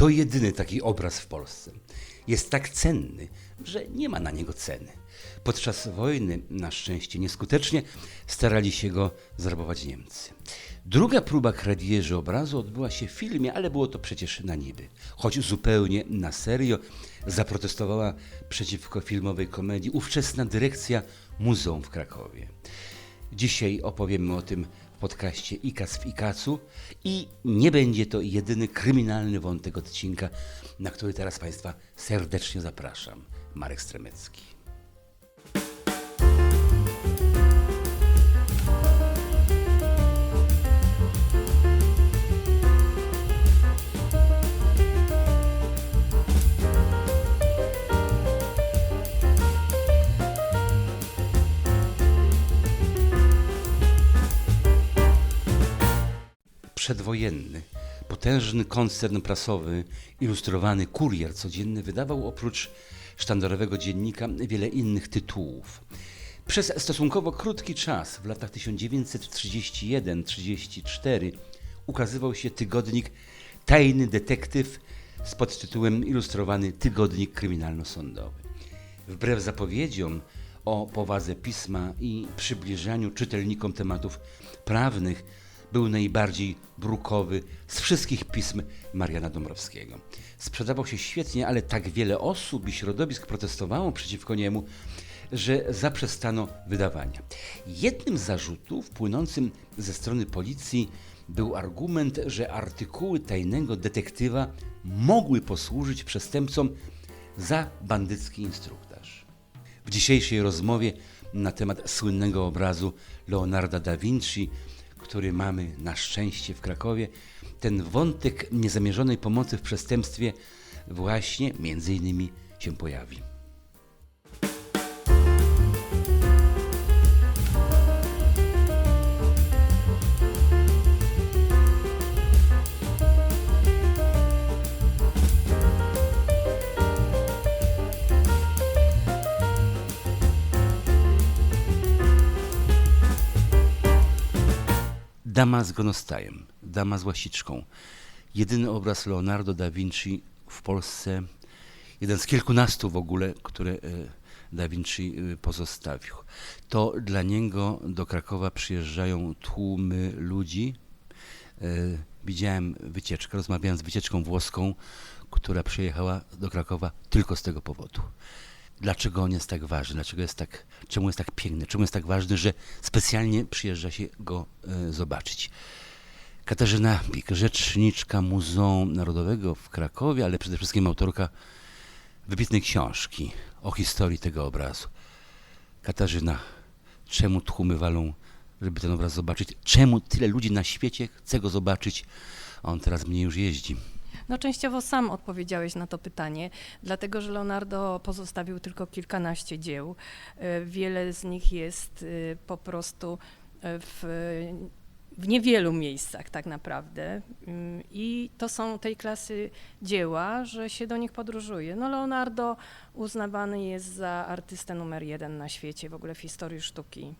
To jedyny taki obraz w Polsce. Jest tak cenny, że nie ma na niego ceny. Podczas wojny, na szczęście nieskutecznie, starali się go zrabować Niemcy. Druga próba kradzieży obrazu odbyła się w filmie, ale było to przecież na niby. Choć zupełnie na serio zaprotestowała przeciwko filmowej komedii ówczesna dyrekcja Muzeum w Krakowie. Dzisiaj opowiemy o tym podcaście Ikas w Ikacu i nie będzie to jedyny kryminalny wątek odcinka, na który teraz Państwa serdecznie zapraszam. Marek Stremecki. Przedwojenny, potężny koncern prasowy, ilustrowany kurier codzienny wydawał oprócz sztandarowego dziennika wiele innych tytułów. Przez stosunkowo krótki czas, w latach 1931-34, ukazywał się tygodnik Tajny Detektyw z podtytułem Ilustrowany Tygodnik Kryminalno-Sądowy. Wbrew zapowiedziom o powadze pisma i przybliżaniu czytelnikom tematów prawnych, był najbardziej brukowy z wszystkich pism Mariana Dąbrowskiego. Sprzedawał się świetnie, ale tak wiele osób i środowisk protestowało przeciwko niemu, że zaprzestano wydawania. Jednym z zarzutów płynącym ze strony policji był argument, że artykuły tajnego detektywa mogły posłużyć przestępcom za bandycki instruktaż. W dzisiejszej rozmowie na temat słynnego obrazu Leonarda da Vinci, który mamy na szczęście w Krakowie, ten wątek niezamierzonej pomocy w przestępstwie właśnie między innymi się pojawi. Dama z gonostajem, dama z łasiczką. Jedyny obraz Leonardo da Vinci w Polsce, jeden z kilkunastu w ogóle, które e, da Vinci e, pozostawił. To dla niego do Krakowa przyjeżdżają tłumy ludzi. E, Widziałem wycieczkę, rozmawiałem z wycieczką włoską, która przyjechała do Krakowa tylko z tego powodu dlaczego on jest tak ważny, dlaczego jest tak, czemu jest tak piękny, czemu jest tak ważny, że specjalnie przyjeżdża się go e, zobaczyć. Katarzyna Pik, rzeczniczka Muzeum Narodowego w Krakowie, ale przede wszystkim autorka wybitnej książki o historii tego obrazu. Katarzyna, czemu tłumy walą, żeby ten obraz zobaczyć? Czemu tyle ludzi na świecie chce go zobaczyć, a on teraz mniej już jeździ? No częściowo sam odpowiedziałeś na to pytanie, dlatego że Leonardo pozostawił tylko kilkanaście dzieł. E, Wiele z nich jest e, po prostu e, w, w niewielu miejscach tak naprawdę. Ym, I to są tej klasy dzieła, że się do nich podróżuje. No Leonardo uznawany jest za artystę numer jeden na świecie, w ogóle w historii sztuki.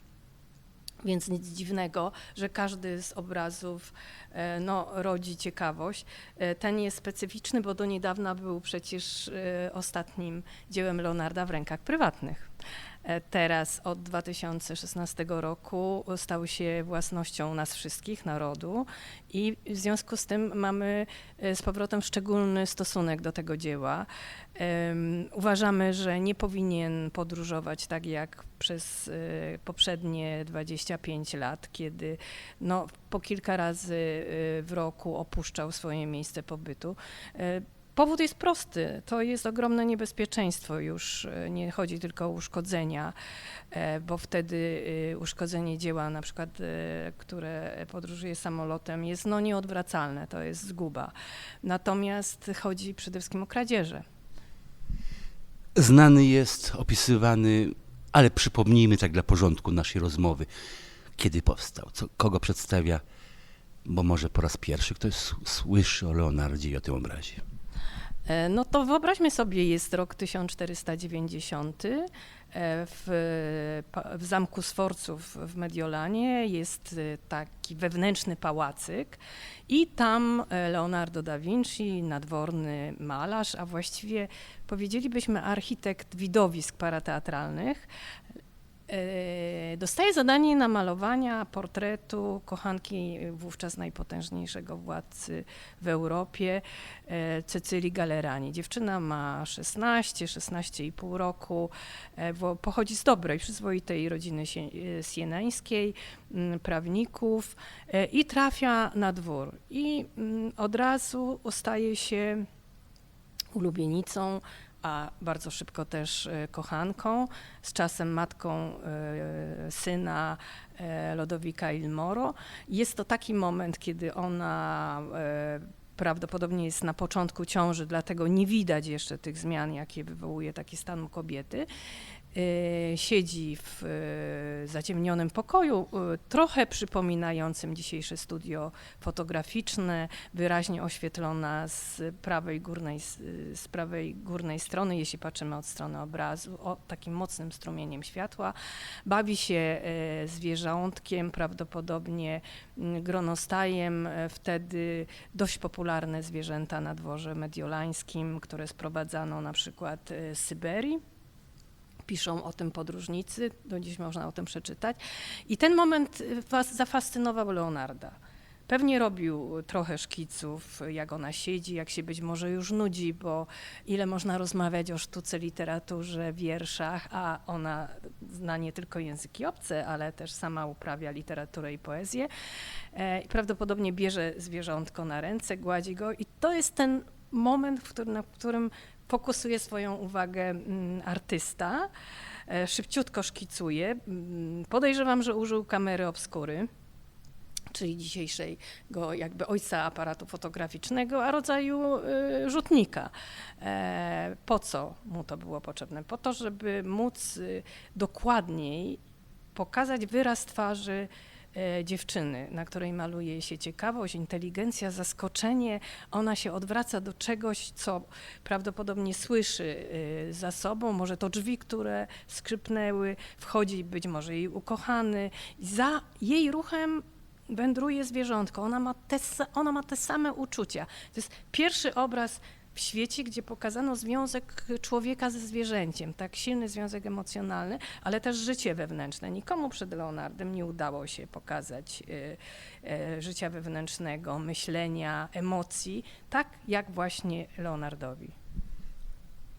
Więc nic dziwnego, że każdy z obrazów e, no, rodzi ciekawość. E, Ten jest specyficzny, bo do niedawna był przecież e, ostatnim dziełem Leonarda w rękach prywatnych. E, Teraz od 2016 roku stał się własnością nas wszystkich, narodu i w związku z tym mamy e, z powrotem szczególny stosunek do tego dzieła. Uważamy, że nie powinien podróżować tak jak przez e, poprzednie 25 lat, kiedy no, po kilka razy w roku opuszczał swoje miejsce pobytu. Powód jest prosty. To jest ogromne niebezpieczeństwo. Już e, nie chodzi tylko o uszkodzenia, e, bo wtedy e, uszkodzenie dzieła, na przykład, które podróżuje samolotem, jest no nieodwracalne. To jest zguba. Natomiast chodzi przede wszystkim o kradzieże. Znany jest, opisywany, ale przypomnijmy tak dla porządku naszej rozmowy, kiedy powstał, co, kogo przedstawia, bo może po raz pierwszy ktoś słyszy o Leonardzie i o tym obrazie. E, No to wyobraźmy sobie, jest rok 1490. e, w, w Zamku Sforców w Mediolanie jest e, taki wewnętrzny pałacyk i tam Leonardo da Vinci, nadworny malarz, a właściwie powiedzielibyśmy architekt widowisk parateatralnych, e, dostaje zadanie namalowania portretu kochanki wówczas najpotężniejszego władcy w Europie, e, Cecylii Galerani. Dziewczyna ma 16, 16,5 roku, e, pochodzi z dobrej, przyzwoitej rodziny sie- sieneńskiej, prawników i trafia na dwór. I od razu staje się ulubienicą, a bardzo szybko też e, kochanką, z czasem matką e, syna e, Lodowika Il Moro. Jest to taki moment, kiedy ona prawdopodobnie jest na początku ciąży, dlatego nie widać jeszcze tych zmian, jakie wywołuje taki stan kobiety. E, Siedzi w e, zaciemnionym pokoju, e, trochę przypominającym dzisiejsze studio fotograficzne, wyraźnie oświetlona z prawej górnej, z prawej górnej strony, jeśli patrzymy od strony obrazu, o takim mocnym strumieniem światła. Bawi się zwierzątkiem, prawdopodobnie mm, gronostajem, wtedy dość popularne zwierzęta na dworze mediolańskim, które sprowadzano na przykład z Syberii. Piszą o tym podróżnicy, do dziś można o tym przeczytać. I ten moment y, was zafascynował Leonarda. Pewnie robił trochę szkiców, jak ona siedzi, jak się być może już nudzi, bo ile można rozmawiać o sztuce, literaturze, wierszach, a ona zna nie tylko języki obce, ale też sama uprawia literaturę i poezję. E, Prawdopodobnie bierze zwierzątko na ręce, gładzi go i to jest ten moment, w którym, na którym fokusuje swoją uwagę mm, artysta, e, szybciutko szkicuje. Mm, Podejrzewam, że użył kamery obskury, czyli dzisiejszego jakby ojca aparatu fotograficznego, a rodzaju y, rzutnika. E, Po co mu to było potrzebne? Po to, żeby móc y, dokładniej pokazać wyraz twarzy dziewczyny, na której maluje się ciekawość, inteligencja, zaskoczenie. Ona się odwraca do czegoś, co prawdopodobnie słyszy y, za sobą, może to drzwi, które skrzypnęły, wchodzi być może jej ukochany. Za jej ruchem wędruje zwierzątko. Ona ma, te, ona ma te same uczucia. To jest pierwszy obraz w świecie, gdzie pokazano związek człowieka ze zwierzęciem, tak silny związek emocjonalny, ale też życie wewnętrzne. Nikomu przed Leonardem nie udało się pokazać y, y, życia wewnętrznego, myślenia, emocji, tak jak właśnie Leonardowi.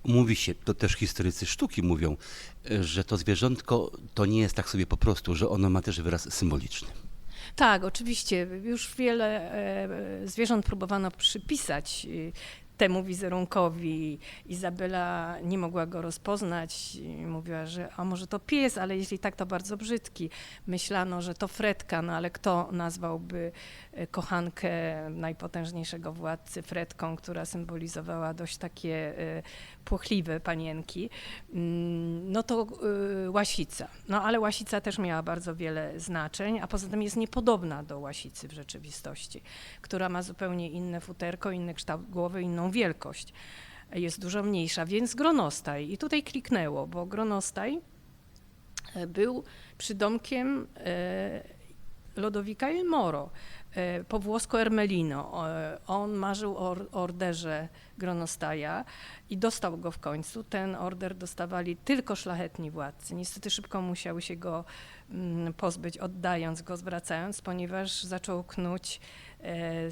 Mówi się, to też historycy sztuki mówią, e, że to zwierzątko to nie jest tak sobie po prostu, że ono ma też wyraz symboliczny. Tak, oczywiście. Już wiele e, zwierząt próbowano przypisać e, temu wizerunkowi. Izabela nie mogła go rozpoznać mówiła, że a może to pies, ale jeśli tak, to bardzo brzydki. Myślano, że to Fredka, no ale kto nazwałby e, kochankę najpotężniejszego władcy Fredką, która symbolizowała dość takie e, płochliwe panienki, Mm, no to y, łasica. No ale łasica też miała bardzo wiele znaczeń, a poza tym jest niepodobna do łasicy w rzeczywistości, która ma zupełnie inne futerko, inny kształt głowy, inną wielkość. Jest dużo mniejsza, więc gronostaj. I tutaj kliknęło, bo gronostaj e, był przydomkiem e, Lodowika Moro, po włosku Ermelino. E, On marzył o or- orderze Gronostaja i dostał go w końcu. Ten order dostawali tylko szlachetni władcy. Niestety szybko musiały się go mm, pozbyć, oddając go, zwracając, ponieważ zaczął knuć e,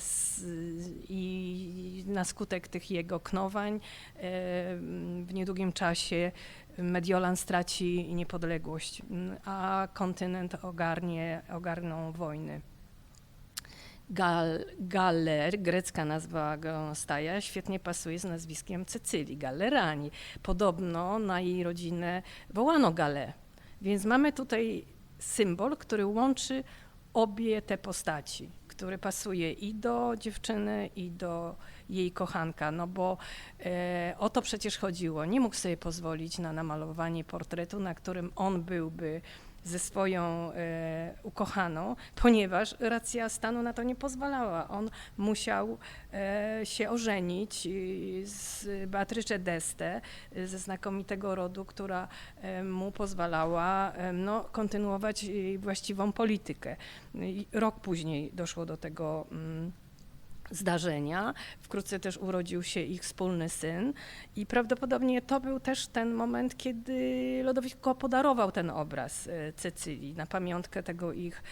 i na skutek tych jego knowań e, w niedługim czasie Mediolan straci niepodległość, m, a kontynent ogarnie, ogarną wojny. Gal, Galler, grecka nazwa Gronostaja, świetnie pasuje z nazwiskiem Cecylii, Gallerani. Podobno na jej rodzinę wołano Galę. Więc mamy tutaj symbol, który łączy obie te postaci, który pasuje i do dziewczyny, i do jej kochanka, no bo e, o to przecież chodziło. Nie mógł sobie pozwolić na namalowanie portretu, na którym on byłby ze swoją e, ukochaną, ponieważ racja stanu na to nie pozwalała. On musiał e, się ożenić y, z Beatrice d'Este, y, ze znakomitego rodu, która e, mu pozwalała e, no, kontynuować właściwą politykę. Rok później doszło do tego. mm, zdarzenia. Wkrótce też urodził się ich wspólny syn i prawdopodobnie to był też ten moment, kiedy Lodowiko podarował ten obraz e, Cecylii na pamiątkę tego ich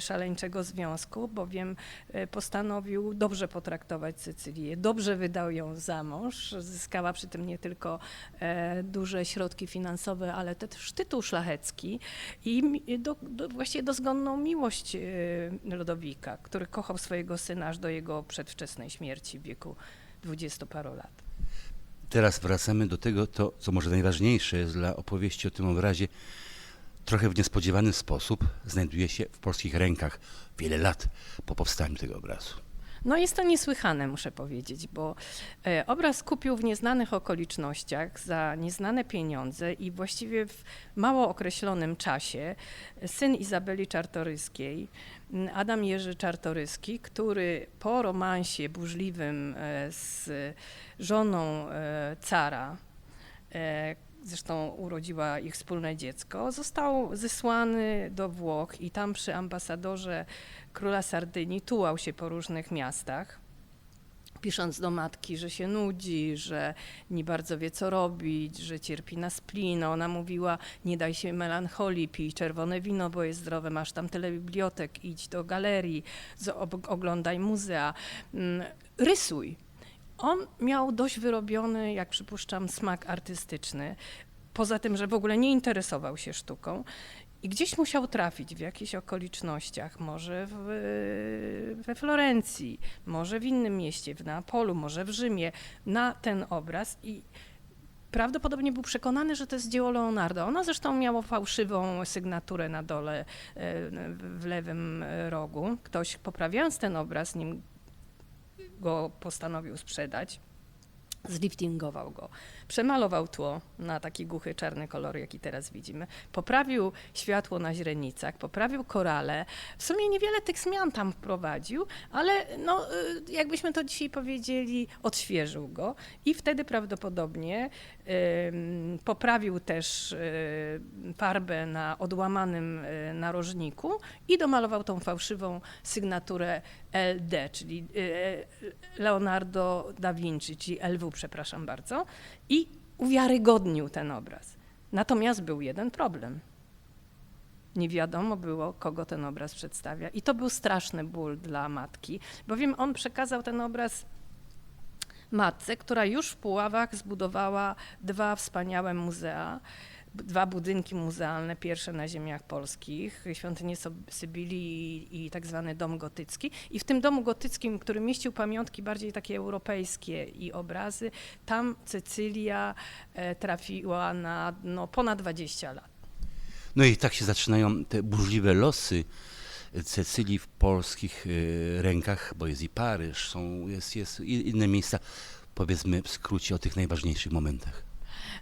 szaleńczego związku, bowiem e, postanowił dobrze potraktować Cecylię, dobrze wydał ją za mąż, zyskała przy tym nie tylko e, duże środki finansowe, ale też tytuł szlachecki i do, do, właściwie dozgonną miłość e, Lodowika, który kochał swojego syna aż do jego przedwczesnej śmierci w wieku dwudziestu paru lat. Teraz wracamy do tego, to, co może najważniejsze jest dla opowieści o tym obrazie. Trochę w niespodziewany sposób znajduje się w polskich rękach wiele lat po powstaniu tego obrazu. No jest to niesłychane, muszę powiedzieć, bo e, obraz kupił w nieznanych okolicznościach za nieznane pieniądze i właściwie w mało określonym czasie syn Izabeli Czartoryskiej, Adam Jerzy Czartoryski, który po romansie burzliwym e, z żoną e, cara, zresztą urodziła ich wspólne dziecko, został zesłany do Włoch i tam przy ambasadorze króla Sardynii tułał się po różnych miastach, pisząc do matki, że się nudzi, że nie bardzo wie, co robić, że cierpi na splin. Ona mówiła, nie daj się melancholii, pij czerwone wino, bo jest zdrowe, masz tam tyle bibliotek, idź do galerii, oglądaj muzea, mm, rysuj. On miał dość wyrobiony, jak przypuszczam, smak artystyczny. Poza tym, że w ogóle nie interesował się sztuką i gdzieś musiał trafić w jakichś okolicznościach, może w, we Florencji, może w innym mieście, w Neapolu, może w Rzymie, na ten obraz i prawdopodobnie był przekonany, że to jest dzieło Leonardo. Ono zresztą miało fałszywą sygnaturę na dole e, w lewym rogu. Ktoś poprawiając ten obraz, nim go postanowił sprzedać, zliftingował go, przemalował tło na taki głuchy czarny kolor, jaki teraz widzimy, poprawił światło na źrenicach, poprawił korale. W sumie niewiele tych zmian tam wprowadził, ale no, y, jakbyśmy to dzisiaj powiedzieli, odświeżył go i wtedy prawdopodobnie ym, poprawił też y, farbę na odłamanym y, narożniku i domalował tą fałszywą sygnaturę LD, czyli y, Leonardo da Vinci, czyli LW, przepraszam bardzo, i uwiarygodnił ten obraz. Natomiast był jeden problem. Nie wiadomo było, kogo ten obraz przedstawia. I to był straszny ból dla matki, bowiem on przekazał ten obraz matce, która już w Puławach zbudowała dwa wspaniałe muzea, dwa budynki muzealne, pierwsze na ziemiach polskich, świątynię Sybilii i, i tak zwany dom gotycki. I w tym domu gotyckim, który mieścił pamiątki bardziej takie europejskie i obrazy, tam Cecylia e, trafiła na no, ponad 20 lat. No i tak się zaczynają te burzliwe losy Cecylii w polskich y, rękach, bo jest i Paryż, są, jest, jest inne miejsca. Powiedzmy w skrócie o tych najważniejszych momentach.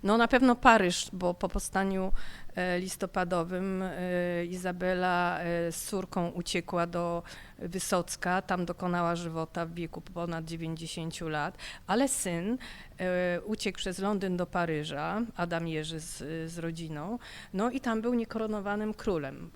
No na pewno Paryż, bo po powstaniu e, listopadowym e, Izabela e, z córką uciekła do Wysocka, tam dokonała żywota w wieku ponad 90 lat, ale syn uciekł przez Londyn do Paryża, Adam Jerzy z, z rodziną, no i tam był niekoronowanym królem.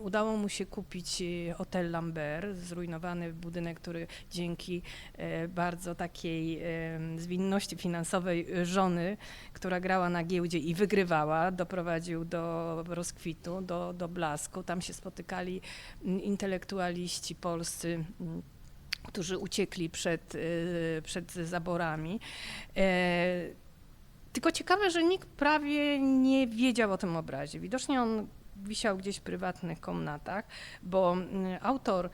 Udało mu się kupić e, Hotel Lambert, zrujnowany budynek, który dzięki e, bardzo takiej e, zwinności finansowej żony, która grała na giełdzie i wygrywała, doprowadził do rozkwitu, do, do blasku. Tam się spotykali intelektualiści polscy. którzy uciekli przed, e, przed zaborami. E, Tylko ciekawe, że nikt prawie nie wiedział o tym obrazie. Widocznie on wisiał gdzieś w prywatnych komnatach, bo mm, autor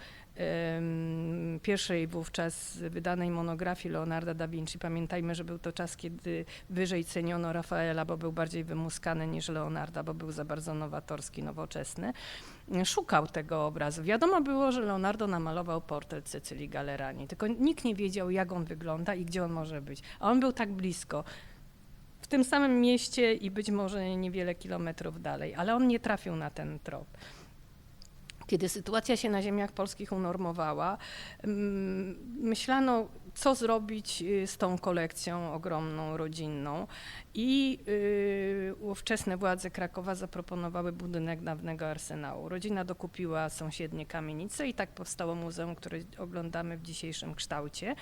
pierwszej wówczas wydanej monografii Leonarda da Vinci, pamiętajmy, że był to czas, kiedy wyżej ceniono Rafaela, bo był bardziej wymuskany niż Leonarda, bo był za bardzo nowatorski, nowoczesny, szukał tego obrazu. Wiadomo było, że Leonardo namalował portret Cecylii Gallerani, tylko nikt nie wiedział, jak on wygląda i gdzie on może być. A on był tak blisko. W tym samym mieście i być może niewiele kilometrów dalej, ale on nie trafił na ten trop. Kiedy sytuacja się na ziemiach polskich unormowała, mm, myślano, co zrobić y, z tą kolekcją ogromną, rodzinną. I y, ówczesne władze Krakowa zaproponowały budynek dawnego arsenału. Rodzina dokupiła sąsiednie kamienice i tak powstało muzeum, które oglądamy w dzisiejszym kształcie.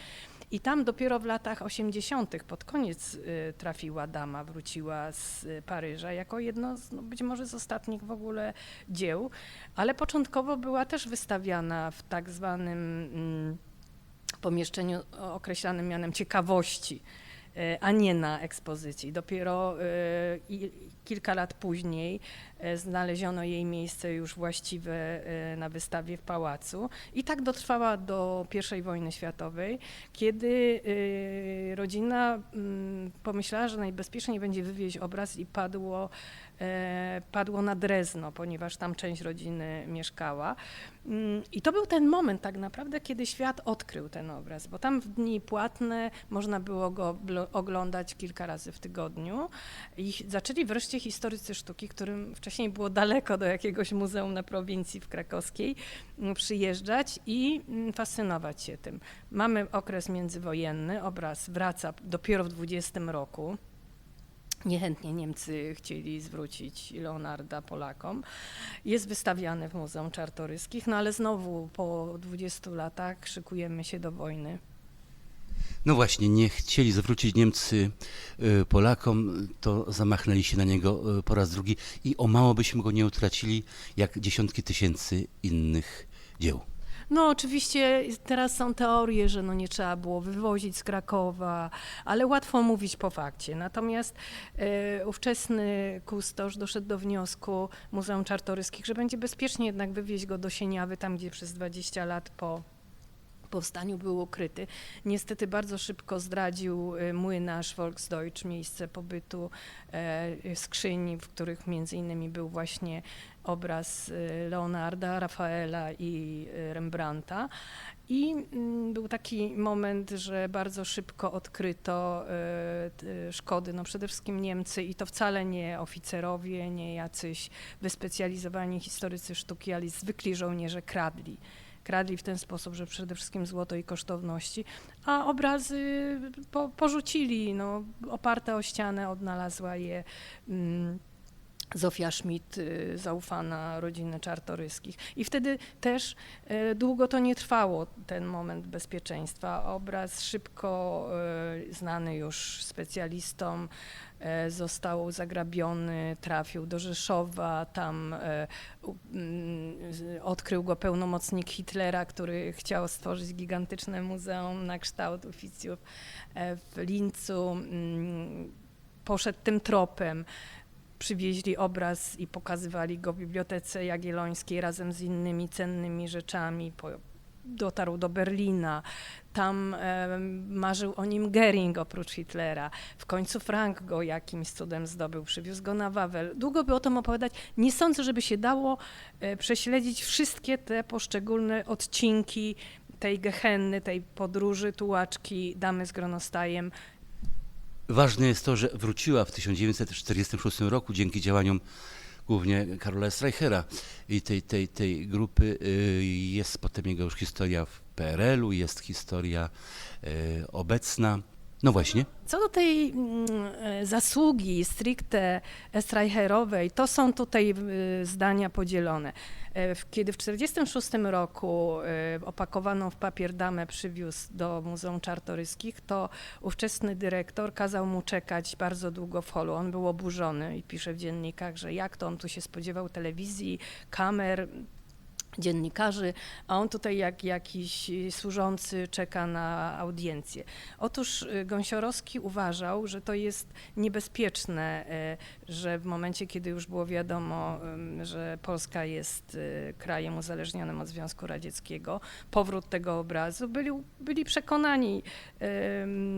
I tam dopiero w latach 80., pod koniec y, trafiła dama, wróciła z Paryża jako jedno z, no, być może z ostatnich w ogóle dzieł, ale początkowo była też wystawiana w tak zwanym mm, pomieszczeniu określanym mianem ciekawości, e, a nie na ekspozycji. Dopiero e, kilka lat później e, znaleziono jej miejsce już właściwe e, na wystawie w pałacu i tak dotrwała do I wojny światowej, kiedy e, rodzina mm, pomyślała, że najbezpieczniej będzie wywieźć obraz i padło, padło na Drezno, ponieważ tam część rodziny mieszkała. Mm, I to był ten moment tak naprawdę, kiedy świat odkrył ten obraz, bo tam w dni płatne można było go oglądać kilka razy w tygodniu. I zaczęli wreszcie historycy sztuki, którym wcześniej było daleko do jakiegoś muzeum na prowincji w krakowskiej, mm, przyjeżdżać i mm, fascynować się tym. Mamy okres międzywojenny, obraz wraca dopiero w 20 roku. Niechętnie Niemcy chcieli zwrócić Leonarda Polakom. Jest wystawiany w Muzeum Czartoryskich, no ale znowu po 20 latach szykujemy się do wojny. No właśnie, nie chcieli zwrócić Niemcy y, Polakom, to zamachnęli się na niego y, po raz drugi i o mało byśmy go nie utracili, jak dziesiątki tysięcy innych dzieł. No oczywiście teraz są teorie, że no nie trzeba było wywozić z Krakowa, ale łatwo mówić po fakcie. Natomiast e, ówczesny kustosz doszedł do wniosku Muzeum Czartoryskich, że będzie bezpiecznie jednak wywieźć go do Sieniawy, tam gdzie przez 20 lat po powstaniu był ukryty. Niestety bardzo szybko zdradził e, młynarz Volksdeutsch miejsce pobytu e, skrzyni, w których między innymi był właśnie obraz e, Leonarda, Rafaela i Rembrandta. I mm, był taki moment, że bardzo szybko odkryto szkody, no przede wszystkim Niemcy i to wcale nie oficerowie, nie jacyś wyspecjalizowani historycy sztuki, ale zwykli żołnierze kradli kradli w ten sposób, że przede wszystkim złoto i kosztowności, a obrazy po, porzucili, no, oparte o ścianę odnalazła je mm, Zofia Schmidt, y, zaufana rodziny Czartoryskich. I wtedy też e, długo to nie trwało, ten moment bezpieczeństwa. Obraz szybko, e, znany już specjalistom, został zagrabiony, trafił do Rzeszowa, tam mm, odkrył go pełnomocnik Hitlera, który chciał stworzyć gigantyczne muzeum na kształt oficjów e, w Lincu. Mm, Poszedł tym tropem przywieźli obraz i pokazywali go w Bibliotece Jagiellońskiej razem z innymi cennymi rzeczami. Dotarł do Berlina. Tam marzył o nim Goering oprócz Hitlera. W końcu Frank go jakimś cudem zdobył, przywiózł go na Wawel. Długo by o tym opowiadać. Nie sądzę, żeby się dało e, prześledzić wszystkie te poszczególne odcinki tej gehenny, tej podróży tułaczki damy z gronostajem. Ważne jest to, że wróciła w 1946 roku dzięki działaniom głównie Karola Streichera i tej, tej, tej grupy. y, Jest potem jego już historia w PRL-u, jest historia y, obecna. No właśnie. Co do tej mm, e, zasługi stricte Streicherowej, to są tutaj y, zdania podzielone. E, Kiedy w 1946 roku e, opakowaną w papier damę przywiózł do Muzeum Czartoryskich, to ówczesny dyrektor kazał mu czekać bardzo długo w holu. On był oburzony i pisze w dziennikach, że jak to on tu się spodziewał telewizji, kamer, dziennikarzy, a on tutaj jak jakiś służący czeka na audiencję. Otóż y, Gąsiorowski uważał, że to jest niebezpieczne, y, że w momencie, kiedy już było wiadomo, że Polska jest y, krajem uzależnionym od Związku Radzieckiego, powrót tego obrazu, byli, byli przekonani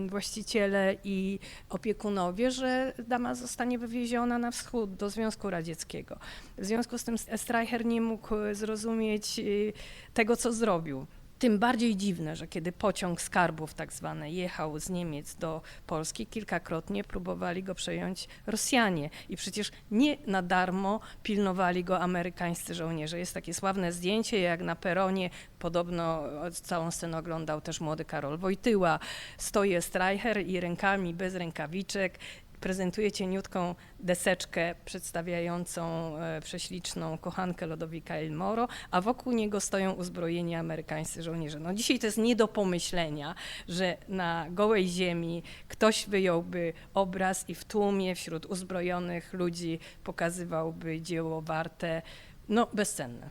właściciele i opiekunowie, że dama zostanie wywieziona na wschód do Związku Radzieckiego. W związku z tym Streicher nie mógł zrozumieć y, tego, co zrobił. Tym bardziej dziwne, że kiedy pociąg skarbów tak zwany jechał z Niemiec do Polski, kilkakrotnie próbowali go przejąć Rosjanie. I przecież nie na darmo pilnowali go amerykańscy żołnierze. Jest takie sławne zdjęcie, jak na peronie, podobno całą scenę oglądał też młody Karol Wojtyła, stoi Streicher i rękami bez rękawiczek prezentuje cieniutką deseczkę przedstawiającą e, prześliczną kochankę Lodowika Elmoro, a wokół niego stoją uzbrojeni amerykańscy żołnierze. No dzisiaj to jest nie do pomyślenia, że na gołej ziemi ktoś wyjąłby obraz i w tłumie wśród uzbrojonych ludzi pokazywałby dzieło warte, no bezcenne.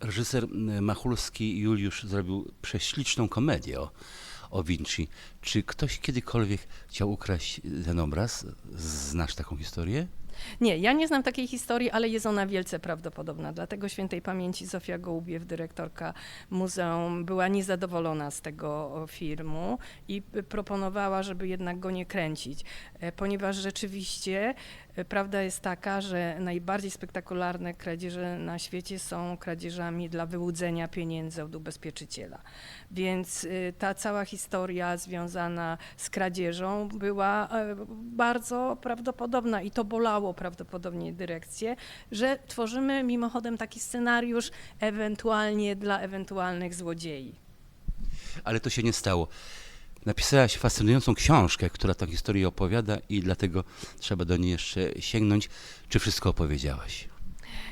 Reżyser m, Machulski Juliusz zrobił prześliczną komedię o, o Vinci. Czy ktoś kiedykolwiek chciał ukraść ten obraz? Znasz taką historię? Nie, ja nie znam takiej historii, ale jest ona wielce prawdopodobna. Dlatego świętej pamięci Zofia Gołubiew, dyrektorka muzeum, była niezadowolona z tego filmu i proponowała, żeby jednak go nie kręcić, e, ponieważ rzeczywiście prawda jest taka, że najbardziej spektakularne kradzieże na świecie są kradzieżami dla wyłudzenia pieniędzy od ubezpieczyciela. Więc y, ta cała historia związana z kradzieżą była e, bardzo prawdopodobna i to bolało prawdopodobnie dyrekcję, że tworzymy mimochodem taki scenariusz ewentualnie dla ewentualnych złodziei. Ale to się nie stało. Napisałaś fascynującą książkę, która tę historię opowiada i dlatego trzeba do niej jeszcze sięgnąć. Czy wszystko opowiedziałaś?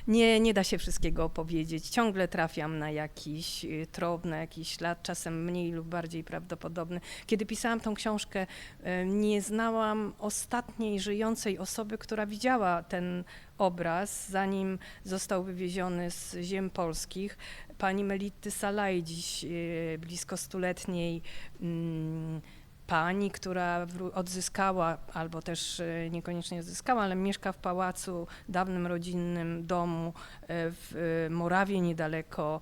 Nie, nie da się wszystkiego opowiedzieć. Ciągle trafiam na jakiś y, trop, na jakiś ślad, czasem mniej lub bardziej prawdopodobny. Kiedy pisałam tą książkę, y, nie znałam ostatniej żyjącej osoby, która widziała ten obraz, zanim został wywieziony z ziem polskich. Pani Melity Salaj, dziś y, blisko stuletniej mm, pani, która odzyskała, albo też e, niekoniecznie odzyskała, ale mieszka w pałacu, dawnym rodzinnym domu e, w e, Morawie, niedaleko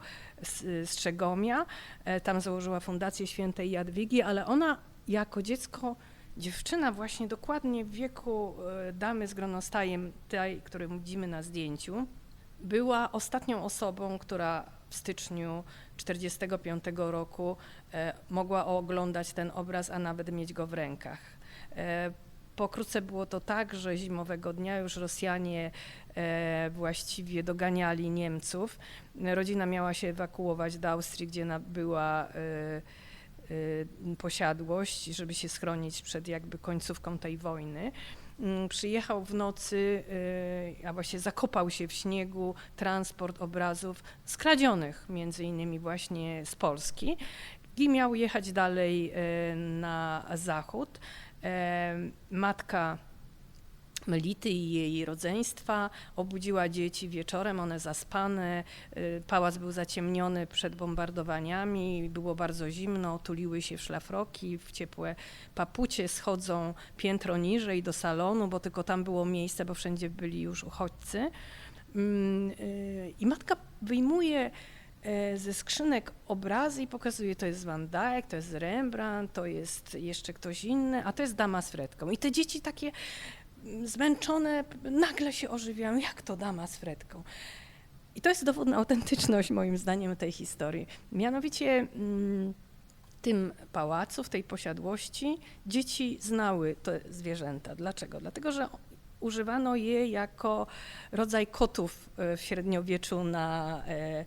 Strzegomia. E, Tam założyła Fundację Świętej Jadwigi, ale ona jako dziecko, dziewczyna właśnie dokładnie w wieku e, damy z gronostajem, tej, którą widzimy na zdjęciu, była ostatnią osobą, która w styczniu 1945 roku e, mogła oglądać ten obraz, a nawet mieć go w rękach. E, Pokrótce było to tak, że zimowego dnia już Rosjanie e, właściwie doganiali Niemców. Rodzina miała się ewakuować do Austrii, gdzie nabyła e, posiadłość, żeby się schronić przed jakby końcówką tej wojny. Mm, Przyjechał w nocy, y, a właściwie zakopał się w śniegu transport obrazów skradzionych, między innymi właśnie z Polski i miał jechać dalej y, na zachód. E, Matka Melity i jej rodzeństwa obudziła dzieci wieczorem, one zaspane, y, pałac był zaciemniony przed bombardowaniami, było bardzo zimno, tuliły się w szlafroki, w ciepłe papucie, schodzą piętro niżej do salonu, bo tylko tam było miejsce, bo wszędzie byli już uchodźcy. Mm, y, I matka wyjmuje e, ze skrzynek obrazy i pokazuje, to jest Van Dyck, to jest Rembrandt, to jest jeszcze ktoś inny, a to jest dama z fretką. I te dzieci takie zmęczone nagle się ożywiają, jak to dama z fretką. I to jest dowód na autentyczność moim zdaniem tej historii. Mianowicie mm, w tym pałacu, w tej posiadłości dzieci znały te zwierzęta. Dlaczego? Dlatego, że używano je jako rodzaj kotów e, w średniowieczu na, e,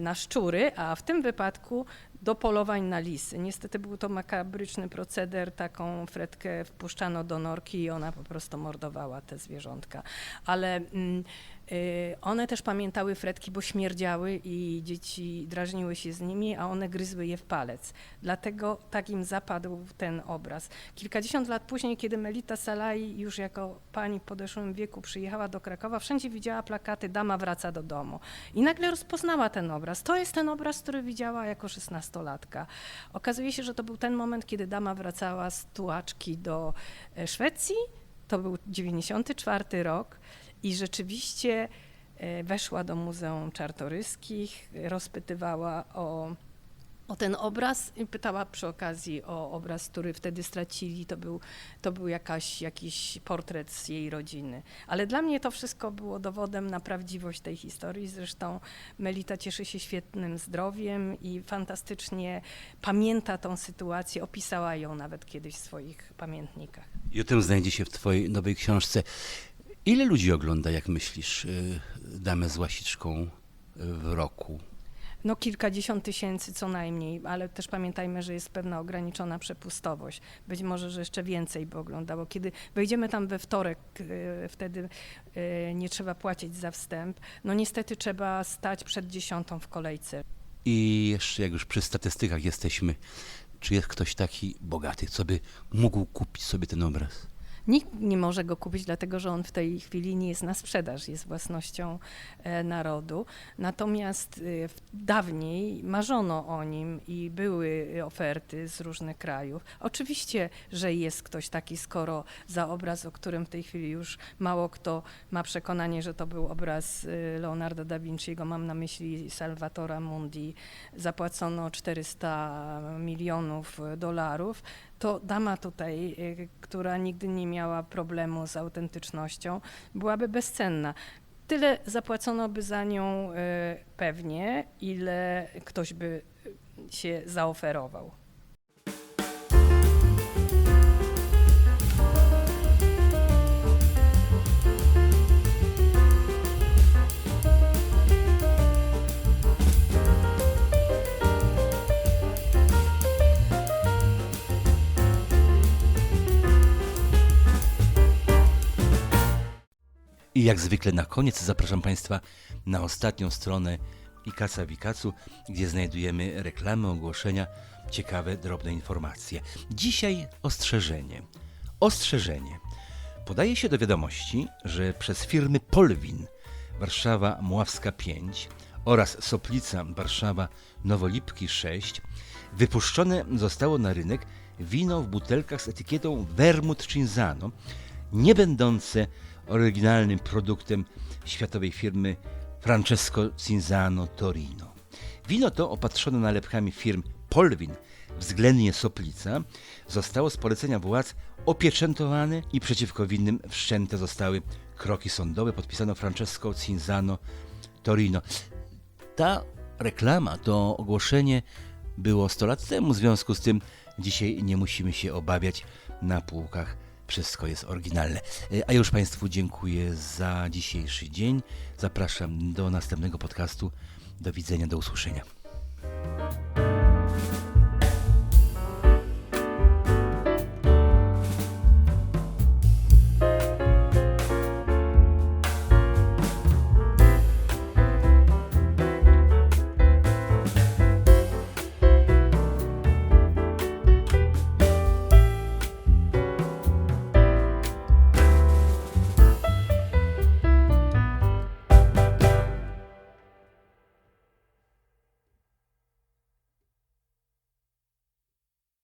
na szczury, a w tym wypadku do polowań na lisy. Niestety był to makabryczny proceder, taką fretkę wpuszczano do norki i ona po prostu mordowała te zwierzątka. Ale mm, y, one też pamiętały fretki, bo śmierdziały i dzieci drażniły się z nimi, a one gryzły je w palec. Dlatego tak im zapadł ten obraz. Kilkadziesiąt lat później, kiedy Melita Salai już jako pani w podeszłym wieku przyjechała do Krakowa, wszędzie widziała plakaty Dama wraca do domu. I nagle rozpoznała ten obraz. To jest ten obraz, który widziała jako szesnastolatka. Okazuje się, że to był ten moment, kiedy dama wracała z tułaczki do e, Szwecji. To był 94 rok i rzeczywiście e, weszła do Muzeum Czartoryskich, rozpytywała o o ten obraz pytała przy okazji o obraz, który wtedy stracili. To był, to był jakaś, jakiś portret z jej rodziny. Ale dla mnie to wszystko było dowodem na prawdziwość tej historii. Zresztą Melita cieszy się świetnym zdrowiem i fantastycznie pamięta tą sytuację. Opisała ją nawet kiedyś w swoich pamiętnikach. I o tym znajdzie się w twojej nowej książce. Ile ludzi ogląda, jak myślisz, y, Damę z łasiczką w roku? No kilkadziesiąt tysięcy co najmniej, ale też pamiętajmy, że jest pewna ograniczona przepustowość. Być może, że jeszcze więcej by oglądało. Kiedy wejdziemy tam we wtorek, e, wtedy e, nie trzeba płacić za wstęp. No niestety trzeba stać przed dziesiątą w kolejce. I jeszcze jak już przy statystykach jesteśmy, czy jest ktoś taki bogaty, co by mógł kupić sobie ten obraz? Nikt nie może go kupić, dlatego że on w tej chwili nie jest na sprzedaż, jest własnością e, narodu. Natomiast e, dawniej marzono o nim i były oferty z różnych krajów. Oczywiście, że jest ktoś taki, skoro za obraz, o którym w tej chwili już mało kto ma przekonanie, że to był obraz e, Leonardo da Vinci'ego, mam na myśli Salvatora Mundi, zapłacono 400 milionów dolarów, to dama tutaj, y, która nigdy nie miała problemu z autentycznością, byłaby bezcenna. Tyle zapłacono by za nią y, pewnie, ile ktoś by y, się zaoferował. Jak zwykle na koniec zapraszam Państwa na ostatnią stronę Ikaca Wikacu, gdzie znajdujemy reklamy, ogłoszenia, ciekawe, drobne informacje. Dzisiaj ostrzeżenie. Ostrzeżenie. Podaje się do wiadomości, że przez firmy Polwin Warszawa Mławska 5 oraz Soplica Warszawa Nowolipki 6 wypuszczone zostało na rynek wino w butelkach z etykietą Vermut Cinzano, nie będące oryginalnym produktem światowej firmy Francesco Cinzano Torino. Wino to opatrzone nalepkami firm Polwin, względnie Soplica, zostało z polecenia władz opieczętowane i przeciwko winnym wszczęte zostały kroki sądowe. Podpisano Francesco Cinzano Torino. Ta reklama, to ogłoszenie było 100 lat temu, w związku z tym dzisiaj nie musimy się obawiać na półkach wszystko jest oryginalne. E, a już Państwu dziękuję za dzisiejszy dzień. Zapraszam do następnego podcastu. Do widzenia, do usłyszenia.